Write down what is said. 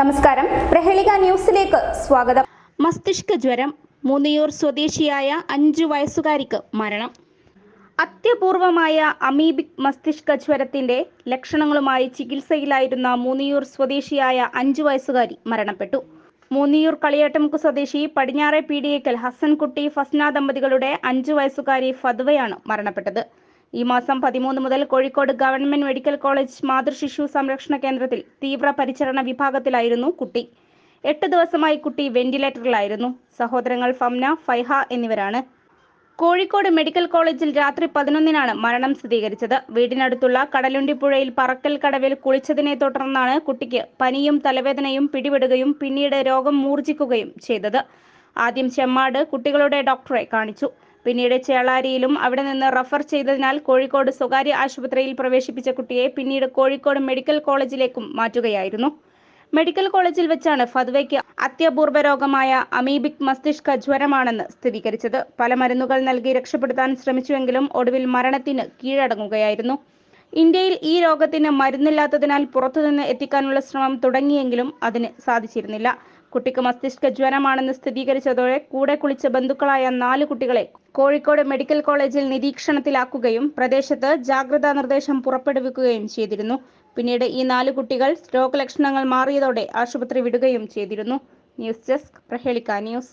നമസ്കാരം. പ്രഹേളിക ന്യൂസിലേക്ക് സ്വാഗതം. മസ്തിഷ്ക ജ്വരം മൂന്നിയൂർ സ്വദേശിയായ അഞ്ചു വയസ്സുകാരിക്ക് മരണം. അത്യപൂർവമായ അമീബിക് മസ്തിഷ്ക ജ്വരത്തിന്റെ ലക്ഷണങ്ങളുമായി ചികിത്സയിലായിരുന്ന മൂന്നിയൂർ സ്വദേശിയായ അഞ്ചു വയസ്സുകാരി മരണപ്പെട്ടു. മൂന്നിയൂർ കളിയേട്ടമുക്ക് സ്വദേശി പടിഞ്ഞാറെ പീടിയേക്കൽ ഹസൻകുട്ടി ഫസ്ന ദമ്പതികളുടെ അഞ്ചു വയസ്സുകാരി ഫതുവയാണ് മരണപ്പെട്ടത്. ഈ മാസം പതിമൂന്ന് മുതൽ കോഴിക്കോട് ഗവൺമെന്റ് മെഡിക്കൽ കോളേജ് മാതൃശിശു സംരക്ഷണ കേന്ദ്രത്തിൽ തീവ്ര പരിചരണ വിഭാഗത്തിലായിരുന്നു കുട്ടി. എട്ട് ദിവസമായി കുട്ടി വെന്റിലേറ്ററിലായിരുന്നു. സഹോദരങ്ങൾ ഫംന ഫൈഹ എന്നിവരാണ്. കോഴിക്കോട് മെഡിക്കൽ കോളേജിൽ രാത്രി പതിനൊന്നിനാണ് മരണം സ്ഥിരീകരിച്ചത്. വീടിനടുത്തുള്ള കടലുണ്ടിപ്പുഴയിൽ പറക്കൽ കടവിൽ കുളിച്ചതിനെ തുടർന്നാണ് കുട്ടിക്ക് പനിയും തലവേദനയും പിടിപെടുകയും പിന്നീട് രോഗം മൂർജിക്കുകയും ചെയ്തത്. ആദ്യം ചെമ്മാട് കുട്ടികളുടെ ഡോക്ടറെ കാണിച്ചു. പിന്നീട് ചേളാരിയിലും അവിടെ നിന്ന് റഫർ ചെയ്തതിനാൽ കോഴിക്കോട് സ്വകാര്യ ആശുപത്രിയിൽ പ്രവേശിപ്പിച്ച കുട്ടിയെ പിന്നീട് കോഴിക്കോട് മെഡിക്കൽ കോളേജിലേക്കും മാറ്റുകയായിരുന്നു. മെഡിക്കൽ കോളേജിൽ വെച്ചാണ് ഫദ്വയ്ക്ക് അത്യപൂർവ രോഗമായ അമീബിക് മസ്തിഷ്ക ജ്വരമാണെന്ന് സ്ഥിരീകരിച്ചത്. പല മരുന്നുകൾ നൽകി രക്ഷപ്പെടുത്താൻ ശ്രമിച്ചുവെങ്കിലും ഒടുവിൽ മരണത്തിന് കീഴടങ്ങുകയായിരുന്നു. ഇന്ത്യയിൽ ഈ രോഗത്തിന് മരുന്നില്ലാത്തതിനാൽ പുറത്തുനിന്ന് എത്തിക്കാനുള്ള ശ്രമം തുടങ്ങിയെങ്കിലും അതിന് സാധിച്ചിരുന്നില്ല. കുട്ടിക്ക് മസ്തിഷ്ക ജ്വരമാണെന്ന് സ്ഥിരീകരിച്ചതോടെ കൂടെ കുളിച്ച ബന്ധുക്കളായ നാല് കുട്ടികളെ കോഴിക്കോട് മെഡിക്കൽ കോളേജിൽ നിരീക്ഷണത്തിലാക്കുകയും പ്രദേശത്ത് ജാഗ്രതാ നിർദ്ദേശം പുറപ്പെടുവിക്കുകയും ചെയ്തിരുന്നു. പിന്നീട് ഈ നാല് കുട്ടികൾ രോഗലക്ഷണങ്ങൾ മാറിയതോടെ ആശുപത്രി വിടുകയും ചെയ്തിരുന്നു. News desk Prahelika news.